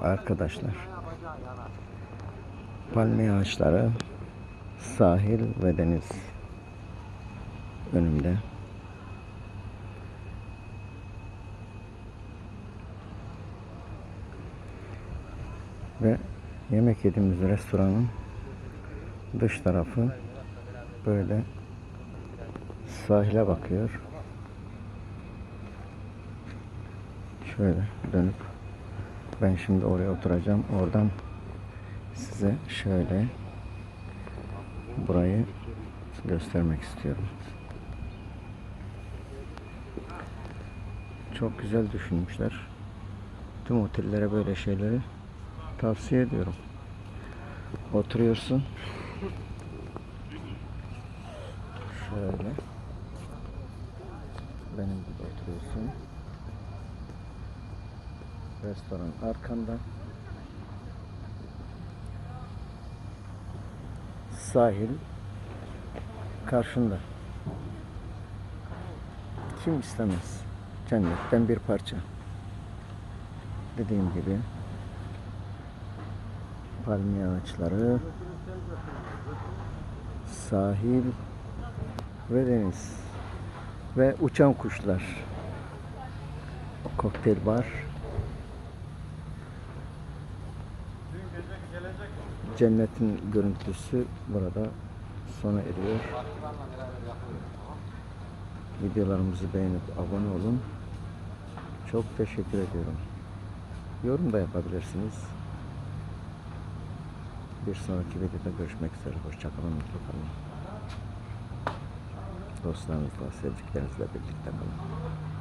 arkadaşlar. Palmiye ağaçları, sahil ve deniz önümde. Ve yemek yediğimiz restoranın dış tarafı böyle sahile bakıyor. Şöyle dönüp ben şimdi oraya oturacağım. Oradan size şöyle burayı göstermek istiyorum. Çok güzel düşünmüşler. Tüm otellere böyle şeyleri tavsiye ediyorum. Oturuyorsun. Şöyle. Benim gibi oturuyorsun. Restoran arkanda. Sahil karşında. Kim istemez? Cennetten bir parça. Dediğim gibi palmiye ağaçları, sahil ve deniz ve uçan kuşlar. Kokteyl bar. Cennetin görüntüsü burada sona eriyor. Videolarımızı beğenip abone olun. Çok teşekkür ediyorum. Yorum da yapabilirsiniz. Bir sonraki videoda görüşmek üzere. Hoşçakalın, mutlu kalın. Dostlarınızla, sevdiklerinizle birlikte kalın.